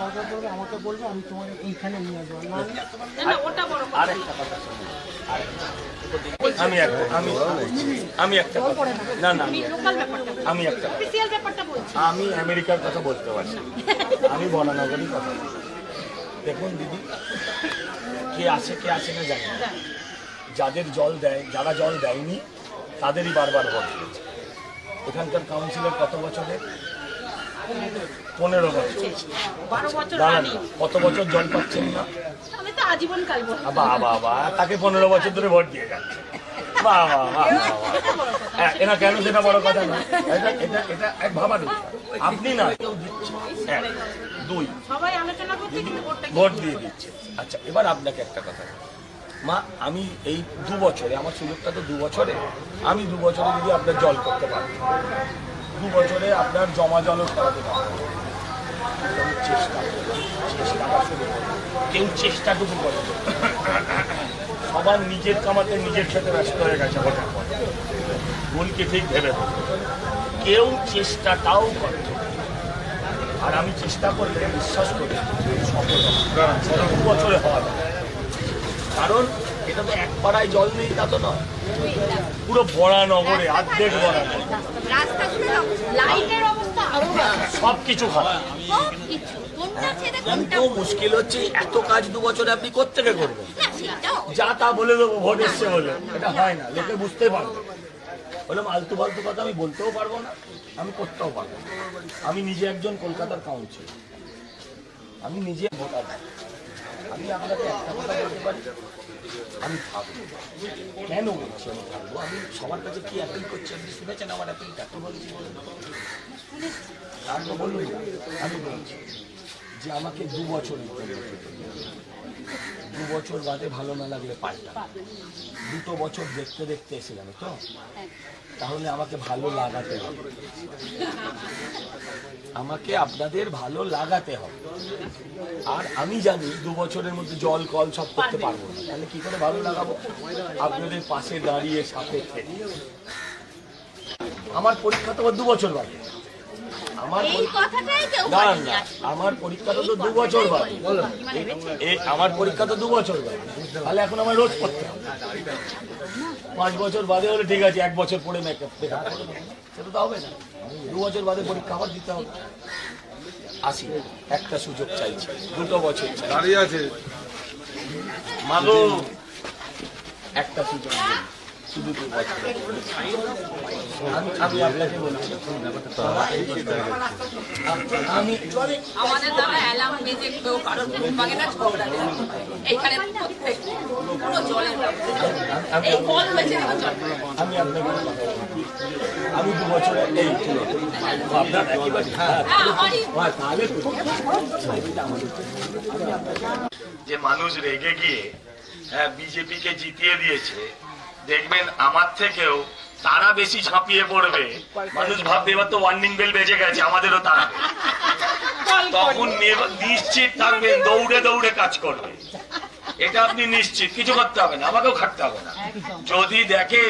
দরকার পড়বে আমাকে বলবে আমি তোমাকে এইখানে নিয়ে কথা আমি একটা আমি একটা না না আমি একটা আমি আমেরিকার কথা বলতে পারছি। আমি বনানগরই কথা। দেখুন দিদি কে আছে কে আছে না জানি। না। যাদের জল দেয় যারা জল দেয়নি তাদেরই বারবার ভোট দিয়েছে। এখানকার কাউন্সিলর কত বছরে পনেরো বছর। দাঁড়ান কত বছর জল পাচ্ছেন না? তাকে পনেরো বছর ধরে ভোট দিয়ে যাচ্ছে। হ্যাঁ, কেন সেটা বড় কথা না এটা এটা এটা এক ভাবার আপনি না কেউ দিচ্ছে দুই। সবাই আলোচনা করছে কিন্তু ভোট দিয়ে দিচ্ছে। আচ্ছা এবার আপনাকে একটা কথা মা আমি এই দু বছরে আমার সুযোগটা তো দু বছরে আমি দু বছরে যদি আপনার জল করতে পারি দু বছরে আপনার জমা জলও করাতে পারব চেষ্টা চেষ্টাটা শুরু। কেউ চেষ্টাটুকু করে সবার নিজের কামাতে নিজের খেতে ব্যস্ত হয়ে গেছে পর। ভুলকে ঠিক ভেবে। কেউ চেষ্টাটাও করে। আর আমি চেষ্টা করলে বিশ্বাস করি সফল হব। সেটা দু বছরে হওয়া যায়। কারণ এটা তো এক পাড়ায় জল নেই তা তো নয়। পুরো বড়া নগরে আর্ধেক বড়া নগরে। রাস্তাগুলো লাইটের অবস্থা আরও খারাপ সব কিছু খারাপ সব কিছু। কোনটা ছেড়ে কোনটা কিন্তু মুশকিল হচ্ছে এত কাজ দু বছরে আপনি কোথেকে করবেন? যা তা বলে দেবো ভোট এসছে বলে। এটা হয় না। লোকে বুঝতে পারবে। বলে আলতু ফালতু কথা আমি বলতেও পারব না, আমি করতেও পারব না। আমি নিজে একজন কলকাতার কাউন্সিল আমি নিজে ভোটার আমি আপনাকে একটা কথা বলতে পারি? আমি থাকব। কেন বলছি আমি থাকব? আমি সবার কাছে কি অ্যাপিল করছি? আপনি শুনেছেন আমার অ্যাপিলটা কি বলছি বলুন আমি বলছি। যে আমাকে দু বছরের জন্য দু বছর বাদে ভালো না লাগলে পাল্টা। দুটো বছর দেখতে দেখতে এসেছিলাম তো? তাহলে আমাকে ভালো লাগাতে হবে। আমাকে আপনাদের ভালো লাগাতে হবে। আর আমি জানি দু বছরের মধ্যে জল কল সব করতে পারব। না। তাহলে কি করে ভালো লাগাবো? আপনাদের পাশে দাঁড়িয়ে সাথে আমার পরীক্ষা তো দু বছর বাদে। আমার পরীক্ষা না না আমার পরীক্ষা তো দু বছর এই আমার পরীক্ষা তো দু বছর বাদে। তাহলে এখন আমার রোজ পড়তে হবে। পাঁচ বছর বাদে হলে ঠিক আছে এক বছর পরে মেকআপ সেটা তো হবে না। দু বছর বাদে পরীক্ষা আবার দিতে হবে। আসি একটা সুযোগ চাইছি দুটো বছর চাই। দাঁড়িয়ে আছে। মাগো একটা সুযোগ। বছর আমি- আমি আপনাকে বলছি আমি আমাদের দ্বারা অ্যালার্ম বেজে কেউ কারোর ঘুম ভাঙে না ঝগড়া এইখানে প্রত্যেক পুরো জলের এই কল হয়েছে আমি আপনাকে একটা কথা বলছি। আমি দু বছরে এই আপনার হ্যাঁ হ্যাঁ, হ্যাঁ, তাহলে যে মানুষ রেগে গিয়ে হ্যাঁ বিজেপিকে জিতিয়ে দিয়েছে দেখবেন আমার থেকেও তারা বেশি ঝাঁপিয়ে পড়বে। মানুষ ভাববে এবার তো ওয়ার্নিং বেল বেজে গেছে আমাদেরও তারা। তখন নিশ্চিত থাকবেন দৌড়ে দৌড়ে কাজ করবে। এটা আপনি নিশ্চিত কিছু করতে হবে না আমাকেও খাটতে হবে না। যদি দেখে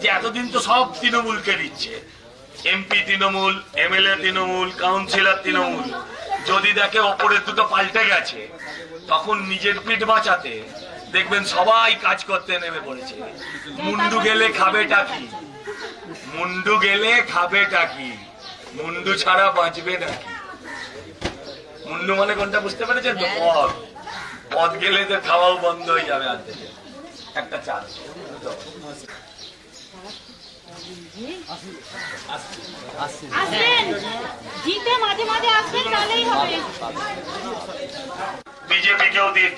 যে এতদিন তো সব তৃণমূলকে দিচ্ছে। MP Trinamool MLA Trinamool councillor Trinamool যদি দেখে ওপরের দুটো পাল্টে গেছে তখন নিজের পিঠ বাঁচাতে দেখবেন সবাই কাজ করতে নেমে পড়েছে। মুন্ডু গেলে খাবে টাকি মুন্ডু গেলে খাবে টাকি মুন্ডু ছাড়া বাঁচবে নাকি মুন্ডু মানে কোনটা বুঝতে পেরেছেন তো? পদ। পদ গেলে তো খাওয়াও বন্ধ হয়ে যাবে আর থেকে একটা চাল বিজেপি কেও দিন।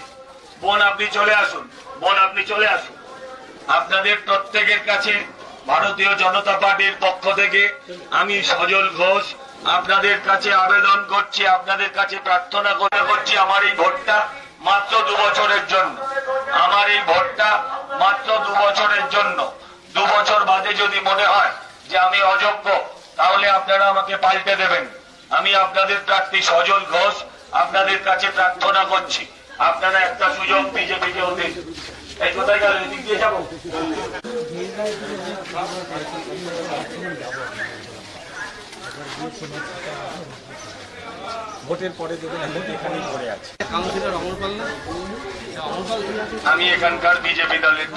বোন, আপনি চলে আসুন। বোন, আপনি চলে আসুন। আপনাদের প্রত্যেকের কাছে ভারতীয় জনতা পার্টির পক্ষ থেকে আমি সজল ঘোষ আপনাদের কাছে আবেদন করছি, আপনাদের কাছে প্রার্থনা করে করছি আমার এই ভোটটা মাত্র দু বছরের জন্য। আমার এই ভোটটা মাত্র দু বছরের জন্য। দু বছর বাদে যদি মনে হয় যে আমি অযোগ্য, তাহলে আপনারা আমাকে পাল্টে দেবেন। আমি আপনাদের প্রার্থী সজল ঘোষ আপনাদের কাছে প্রার্থনা করছি। আপনারা একটা সুযোগ বিজেপিকে হতে। এই কোথায় গেল? এদিক দিয়ে যাব? ভোটের পরে আমি এখানকার বিজেপি দলের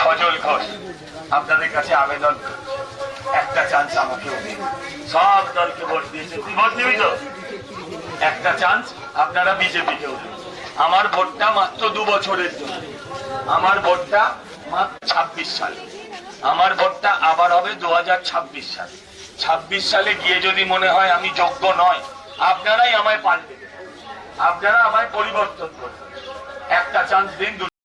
সজল ঘোষ। আপনাদের কাছে আবেদন একটা চান্স আমাকেও দিন। সব দলকে ভোট দিয়েছে। ভোট দিবি তো? একটা চান্স আপনারা বিজেপিকেও দিন। আমার ভোটটা মাত্র দু বছরের জন্য। আমার ভোটটা মাত্র ছাব্বিশ সালে। আমার ভোটটা আবার হবে দু ছাব্বিশ সালে। ছাব্বিশ সালে গিয়ে যদি মনে হয় আমি যোগ্য নয়, আপনারাই আমায় পাল্টে আপনারা আমায় পরিবর্তন করবেন। একটা চান্স দিন